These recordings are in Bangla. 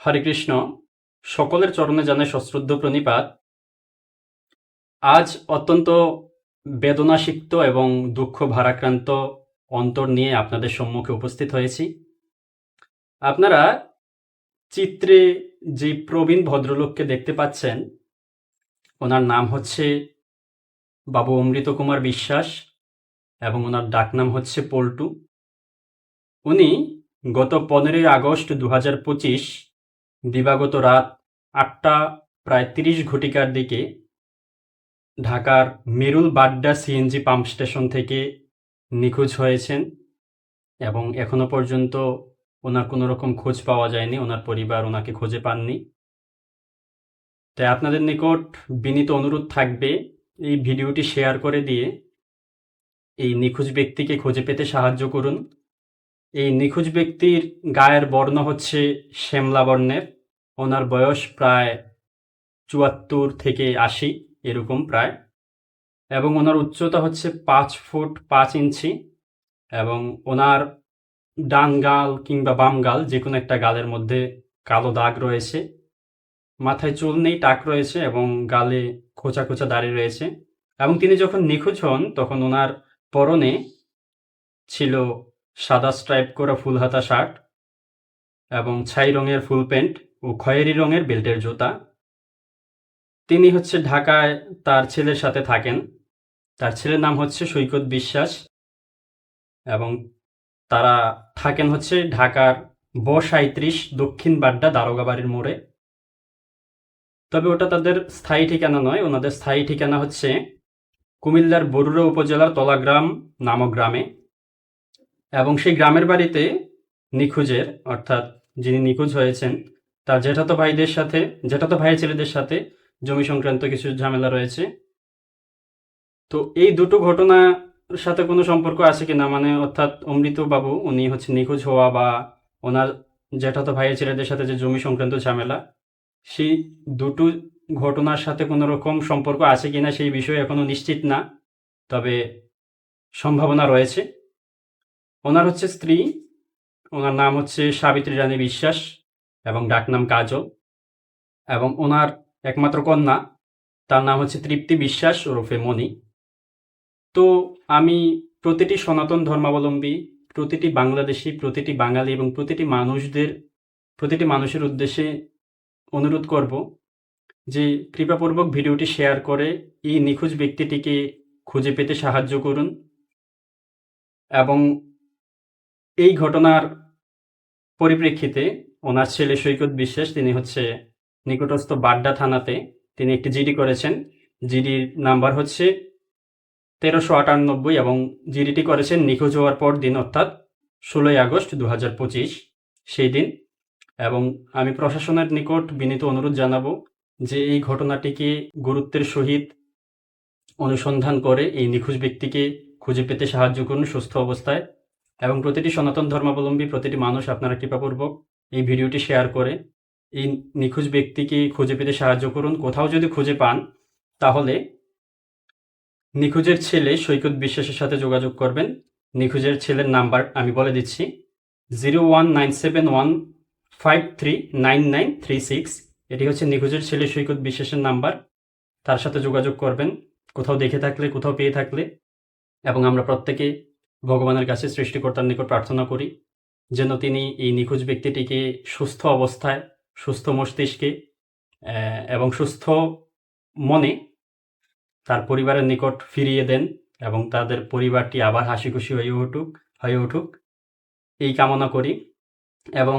হরে কৃষ্ণ, সকলের চরণে জানে সশ্রদ্ধ প্রণিপাত। আজ অত্যন্ত বেদনাসিক্ত এবং দুঃখ ভারাক্রান্ত অন্তর নিয়ে আপনাদের সম্মুখে উপস্থিত হয়েছি। আপনারা চিত্রে যে প্রবীণ ভদ্রলোককে দেখতে পাচ্ছেন, ওনার নাম হচ্ছে বাবু অমৃত কুমার বিশ্বাস এবং ওনার ডাকনাম হচ্ছে পল্টু। উনি গত পনেরোই আগস্ট দু হাজার পঁচিশ দিবাগত রাত আটটা, প্রায় তিরিশ ঘটিকার দিকে ঢাকার Merul Badda CNG pump station থেকে নিখোঁজ হয়েছেন এবং এখনও পর্যন্ত ওনার কোনো রকম খোঁজ পাওয়া যায়নি, ওনার পরিবার ওনাকে খুঁজে পাননি। তাই আপনাদের নিকট বিনীত অনুরোধ থাকবে, এই ভিডিওটি শেয়ার করে দিয়ে এই নিখোঁজ ব্যক্তিকে খুঁজে পেতে সাহায্য করুন। এই নিখোঁজ ব্যক্তির গায়ের বর্ণ হচ্ছে শ্যামলা বর্ণের। ওনার বয়স প্রায় চুয়াত্তর থেকে আশি, এরকম প্রায়। এবং ওনার উচ্চতা হচ্ছে পাঁচ ফুট পাঁচ ইঞ্চি। এবং ওনার ডান গাল কিংবা বাম গাল যে কোনো একটা গালের মধ্যে কালো দাগ রয়েছে। মাথায় চুল নেই, টাক রয়েছে এবং গালে খোঁচা খোঁচা দাড়ি রয়েছে। এবং তিনি যখন নিখোঁজ হন, তখন ওনার পরনে ছিল সাদা স্ট্রাইপ করা ফুল হাতা শার্ট এবং ছাই রঙের ফুল প্যান্ট ও খয়েরি রঙের বেল্টের জুতা। তিনি হচ্ছে ঢাকায় তার ছেলের সাথে থাকেন। তার ছেলের নাম হচ্ছে সৈকত বিশ্বাস এবং তারা থাকেন হচ্ছে ঢাকার ব সাঁত্রিশ দক্ষিণ বাড্ডা দারোগা বাড়ির মোড়ে। তবে ওটা তাদের স্থায়ী ঠিকানা নয়, ওনাদের স্থায়ী ঠিকানা হচ্ছে কুমিল্লার বরুড়া উপজেলার তলাগ্রাম নামক গ্রামে। এবং সেই গ্রামের বাড়িতে নিখোঁজের, অর্থাৎ যিনি নিখোঁজ হয়েছেন, তার জেঠাতো ভাইদের সাথে, জেঠাতো ভাইয়ের ছেলেদের সাথে জমি সংক্রান্ত কিছু ঝামেলা রয়েছে। তো এই দুটো ঘটনার সাথে কোনো সম্পর্ক আছে কিনা? মানে অর্থাৎ অমৃত বাবু, উনি হচ্ছে নিখোঁজ হওয়া বা ওনার জেঠাতো ভাইয়ের ছেলেদের সাথে যে জমি সংক্রান্ত ঝামেলা, সেই দুটো ঘটনার সাথে কোনো রকম সম্পর্ক আছে কিনা সেই বিষয়ে এখনও নিশ্চিত না, তবে সম্ভাবনা রয়েছে। ওনার হচ্ছে স্ত্রী, ওনার নাম হচ্ছে সাবিত্রী রানী বিশ্বাস এবং ডাকনাম কাজল। এবং ওনার একমাত্র কন্যা, তার নাম হচ্ছে তৃপ্তি বিশ্বাস ওরফে মণি। তো আমি প্রতিটি সনাতন ধর্মাবলম্বী, প্রতিটি বাংলাদেশি, প্রতিটি বাঙালি এবং প্রতিটি মানুষদের, প্রতিটি মানুষের উদ্দেশ্যে অনুরোধ করব যে কৃপাপূর্বক ভিডিওটি শেয়ার করে এই নিখোঁজ ব্যক্তিটিকে খুঁজে পেতে সাহায্য করুন। এবং এই ঘটনার পরিপ্রেক্ষিতে ওনার ছেলে সৈকত বিশ্বাস, তিনি হচ্ছে নিকটস্থ বাড্ডা থানাতে তিনি একটি জিডি করেছেন। জিডির নাম্বার হচ্ছে তেরোশো আটানব্বই এবং জিডিটি করেছেন নিখোঁজ হওয়ার পর দিন, অর্থাৎ ষোলোই আগস্ট দু হাজার পঁচিশ সেই দিন। এবং আমি প্রশাসনের নিকট বিনীত অনুরোধ জানাব যে এই ঘটনাটিকে গুরুত্বের সহিত অনুসন্ধান করে এই নিখোঁজ ব্যক্তিকে খুঁজে পেতে সাহায্য করুন সুস্থ অবস্থায়। এবং প্রতিটি সনাতন ধর্মাবলম্বী, প্রতিটি মানুষ আপনারা কৃপাপূর্বক এই ভিডিওটি শেয়ার করে এই নিখোঁজ ব্যক্তিকে খুঁজে পেতে সাহায্য করুন। কোথাও যদি খুঁজে পান, তাহলে নিখোঁজের ছেলে সৈকত বিশ্বাসের সাথে যোগাযোগ করবেন। নিখোঁজের ছেলের নাম্বার আমি বলে দিচ্ছি, zero one nine seven one five three nine nine three six. এটি হচ্ছে নিখোঁজের ছেলে সৈকত বিশ্বাসের নাম্বার। তার সাথে যোগাযোগ করবেন, কোথাও দেখে থাকলে, কোথাও পেয়ে থাকলে, এবং আমরা প্রত্যেকে ভগবানের কাছে সৃষ্টিকর্তার নিকট প্রার্থনা করি, যেন তিনি এই নিখোঁজ ব্যক্তিটিকে সুস্থ অবস্থায়, সুস্থ মস্তিষ্কে এবং সুস্থ মনে তার পরিবারের নিকট ফিরিয়ে দেন এবং তাদের পরিবারটি আবার হাসি খুশি হয়ে উঠুক হয়ে উঠুক। এই কামনা করি এবং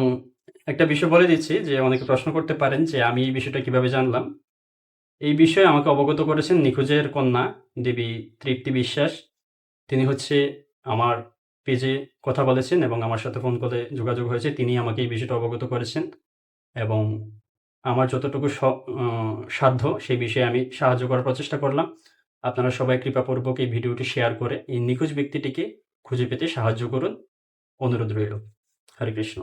একটা বিষয় বলে দিচ্ছি যে অনেকে প্রশ্ন করতে পারেন যে আমি এই বিষয়টা কীভাবে জানলাম। এই বিষয়ে আমাকে অবগত করেছেন নিখোঁজের কন্যা দেবী তৃপ্তি বিশ্বাস। তিনি হচ্ছে আমার পেজে কথা বলেছেন এবং আমার সাথে ফোন করে যোগাযোগ হয়েছে, তিনি আমাকে এই বিষয়টা অবগত করেছেন এবং আমার যতটুকু সাধ্য সেই বিষয়ে আমি সাহায্য করার প্রচেষ্টা করলাম। আপনারা সবাই কৃপাপূর্বক এই ভিডিওটি শেয়ার করে এই নিখোঁজ ব্যক্তিটিকে খুঁজে পেতে সাহায্য করুন। অনুরোধ রইল। হরে কৃষ্ণ।